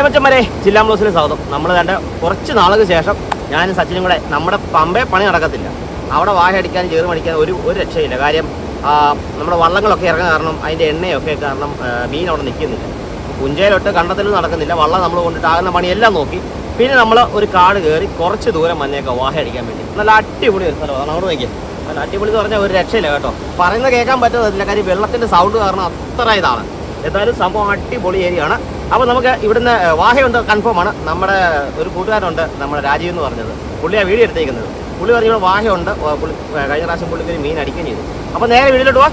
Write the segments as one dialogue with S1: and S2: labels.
S1: Hi മച്ചന്മാരെ ജില്ലാ ബ്ലോസിലെ സ്വാഗതം. നമ്മൾ കണ്ട കുറച്ച് നാളുകൾക്ക് ശേഷം ഞാനും സച്ചിനും കൂടെ നമ്മുടെ പമ്പേ പണി നടക്കത്തില്ല. അവിടെ വാഹ അടിക്കാൻ ചേറ് മടിക്കാൻ ഒരു ഒരു രക്ഷയില്ല. കാര്യം നമ്മുടെ വള്ളങ്ങളൊക്കെ ഇറങ്ങാൻ കാരണം അതിന്റെ എണ്ണയൊക്കെ കാരണം മീൻ അവിടെ നിൽക്കുന്നില്ല. പുഞ്ചയിലൊട്ട് കണ്ടത്തിലും നടക്കുന്നില്ല. വള്ളം നമ്മൾ കൊണ്ടിട്ട് ആകുന്ന പണിയെല്ലാം നോക്കി. പിന്നെ നമ്മൾ ഒരു കാട് കയറി കുറച്ച് ദൂരം വന്നേക്കാം വാഹ അടിക്കാൻ വേണ്ടി. നല്ല അടിപൊളി ഒരു സ്ഥലമാണ് അവിടെ നോക്കിയാൽ നല്ല അടിപൊളി എന്ന് പറഞ്ഞാൽ ഒരു രക്ഷയില്ല കേട്ടോ. പറയുന്നത് കേൾക്കാൻ പറ്റുന്നില്ല കാര്യം വെള്ളത്തിന്റെ സൗണ്ട് കാരണം അത്ര ഇതാണ്. എന്തായാലും സംഭവം അടിപൊളി ഏരിയ ആണ് അപ്പോൾ നമുക്ക് ഇവിടുന്ന് വാഹയുണ്ട് കൺഫേം ആണ്. നമ്മുടെ ഒരു കൂട്ടുകാരുണ്ട് നമ്മുടെ രാജീവ് എന്ന് പറഞ്ഞത്. പുള്ളിയാണ് വീഡിയോ എടുത്തേക്കുന്നത്. പുള്ളി പറഞ്ഞു ഇവിടെ വാഹയുണ്ട് പുള്ളി കഴിഞ്ഞ പ്രാവശ്യം പുള്ളിക്ക് മീൻ അടിക്കുകയും ചെയ്തു. അപ്പോൾ നേരെ വീട്ടിലോട്ട് പോവാ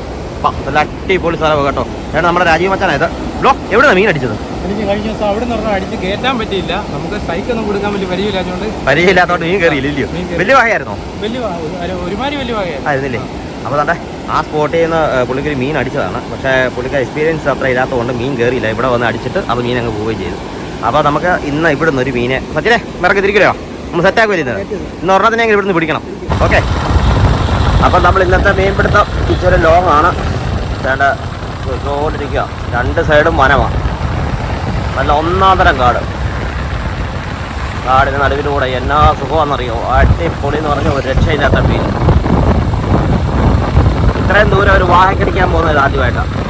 S1: നല്ല അടിപൊളി സ്ഥലം കേട്ടോ. ഏട്ടാ നമ്മുടെ രാജീവ് മച്ചാനായത് ബ്ലോ എവിടെയാണ് മീൻ അടിച്ചത്?
S2: എനിക്ക് കഴിഞ്ഞ ദിവസം അവിടെ നിന്ന് അടിച്ച് കയറ്റാൻ പറ്റിയില്ല. നമുക്ക് സൈക്കൊന്നും കൊടുക്കാൻ വലിയ പരിചയമില്ലാത്തതുകൊണ്ട്
S1: പരിചയമില്ലാത്തോണ്ട് മീൻ കയറിയില്ല ഇല്ലയോ?
S2: മീൻ കയറി.
S1: വലിയ വാഹയായിരുന്നോ
S2: വലിയ ഒരുമാതിരി വലിയ വകയായിരുന്നു
S1: ആയിരുന്നില്ലേ? അപ്പോൾ തന്നെ ആ സ്പോട്ടിൽ നിന്ന് പുള്ളിക്ക് ഒരു മീൻ അടിച്ചതാണ്. പക്ഷേ പുള്ളിക്ക് എക്സ്പീരിയൻസ് അത്ര ഇല്ലാത്തതുകൊണ്ട് മീൻ കയറിയില്ല ഇവിടെ വന്ന് അടിച്ചിട്ട് അത് മീൻ അങ്ങ് പോവുകയും ചെയ്തു. അപ്പോൾ നമുക്ക് ഇന്ന് ഇവിടെ നിന്ന് ഒരു മീനെ സത്യേ വേറെ തിരിക്കലോ? നമ്മൾ സെറ്റാക്കുക ഇന്ന്? ഇന്ന് ഒരെണ്ണത്തിനെ ഇവിടെ ഇവിടുന്ന് പിടിക്കണം. ഓക്കെ അപ്പം നമ്മൾ ഇന്നത്തെ മീൻ പിടുത്തം ഇച്ചിരി ലോങ് ആണ്. വേണ്ട ചോദിരിക്കുക രണ്ട് സൈഡും വനമാണ്. നല്ല ഒന്നാം തരം കാട്. കാടിന് നടുവിലൂടെ എന്നാ സുഖമാണെന്നറിയോ? അടിപൊളി എന്ന് പറഞ്ഞ ഒരു രക്ഷയില്ലാത്ത മീൻ. ഇത്രയും ദൂരം ഒരു വാഹക്കടിക്കാൻ പോകുന്നത് ആദ്യമായിട്ടാണ്.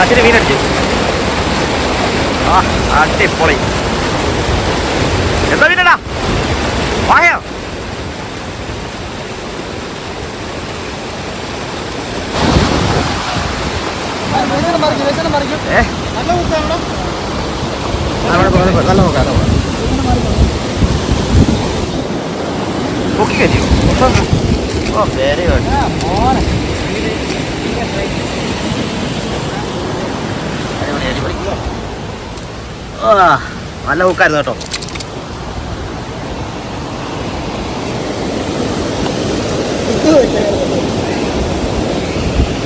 S1: സച്ചിന് മീനടിച്ച്. ആ അടിപൊളി. എന്താ മീനടാ? വായോ. നല്ല നോക്കാം ഓ വെരി ഗുഡ് അടിപൊളി ആ നല്ല ഹുക്കായിരുന്നു കേട്ടോ.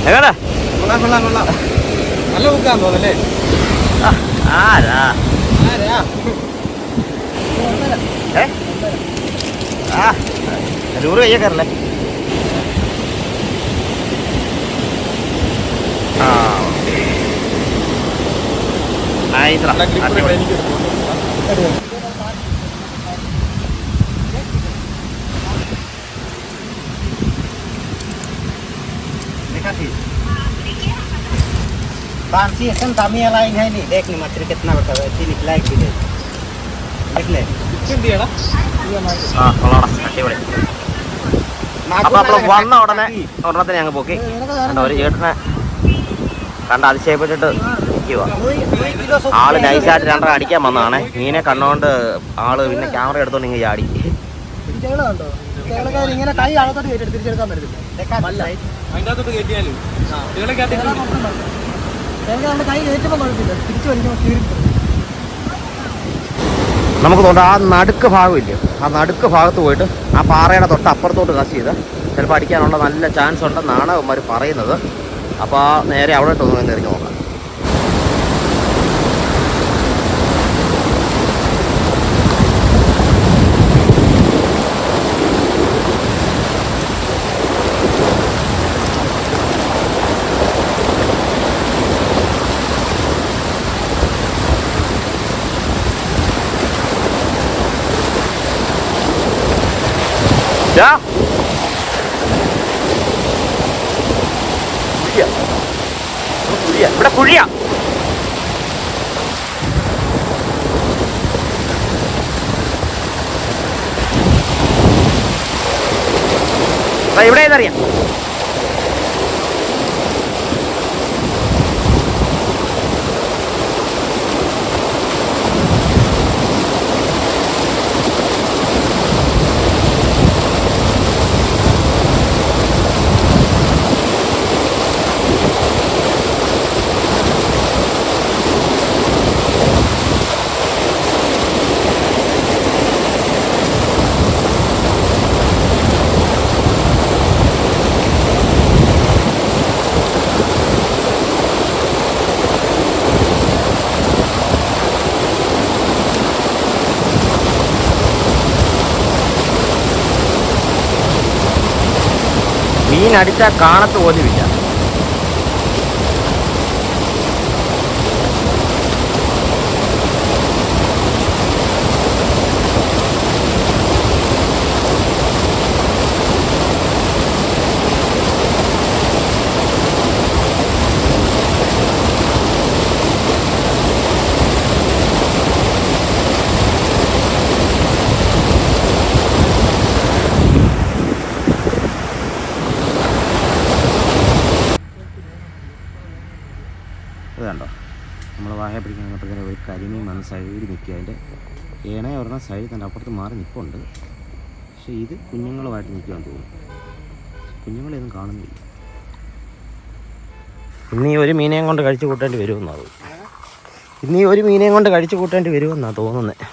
S1: എങ്ങനെ?
S2: കൊള്ളാം കൊള്ളാം കൊള്ളാം. നല്ല ബുക്കാന്ന് തോന്നല്ലേ
S1: ആരാ? ഏ? ആ നൂറ് കയ്യെ ആയിത്ര
S2: നല്ല grip ഉണ്ട്
S1: അടിപൊളി
S2: എനിക്ക്
S3: बांसी एकदम दामी लाइन है नहीं देख नहीं मछली कितना बड़ा है तीन लाइक भी देख देख ले
S2: എന്ത് ചെയ്യണം
S1: ആ കൊള്ളാം അടിപൊളി അപ്പൊ നമ്മള് വന്ന ഉടനെ ഒരെണ്ണത്തിന് ഞങ്ങൾ പൊക്കി കണ്ടോ, ഒരു ചേട്ടനെ കണ്ട അതിശയപ്പെട്ടിട്ട് നിൽക്കുക ആൾ നൈസായിട്ട് രണ്ടര അടിക്കാൻ വന്നതാണേ. മീനെ കണ്ണുകൊണ്ട് ആൾ പിന്നെ ക്യാമറ എടുത്തോണ്ട് ഇങ്ങനെ ചാടി.
S3: ഇങ്ങനെ കൈ തിരിച്ചു
S1: നമുക്ക് തോന്നുന്നു ആ നടുക്ക് ഭാഗമില്ലേ? ആ നടുക്ക് ഭാഗത്ത് പോയിട്ട് ആ പാറയുടെ തൊട്ട് അപ്പുറത്തോട്ട് കസ് ചെയ്ത് ചിലപ്പോൾ അടിക്കാനുള്ള നല്ല ചാൻസ് ഉണ്ടെന്നാണ് അവന്മാർ പറയുന്നത്. അപ്പോൾ നേരെ അവിടെ തോന്നുന്നു എറിഞ്ഞ് നോക്കാം. ഇവിടെ കുഴിയ ഇവിടെ ഏതറിയാം മീൻ അടിച്ചാൽ കാണത്ത് പോലുമില്ല ഇത് കണ്ടോ നമ്മൾ വായ പിടിക്കാൻ വന്നപ്പോഴത്തേനും ഒരു കരിമീൻ വന്ന് സൈഡിൽ നിൽക്കുക. അതിന്റെ ഏണ ഒരെണ്ണം സൈഡിൽ തന്നെ അപ്പുറത്ത് മാറി നിൽപ്പുണ്ട്. പക്ഷേ ഇത് കുഞ്ഞുങ്ങളുമായിട്ട് നിൽക്കുമെന്ന് തോന്നുന്നു. കുഞ്ഞുങ്ങളെയൊന്നും കാണുന്നില്ല. ഇന്ന് ഈ ഒരു മീനെയും കൊണ്ട് കഴിച്ചു കൂട്ടേണ്ടി വരുമെന്നാണ് ഇന്ന് ഈ ഒരു മീനെയും കൊണ്ട് കഴിച്ചു കൂട്ടേണ്ടി വരുമെന്നാണ് തോന്നുന്നത്.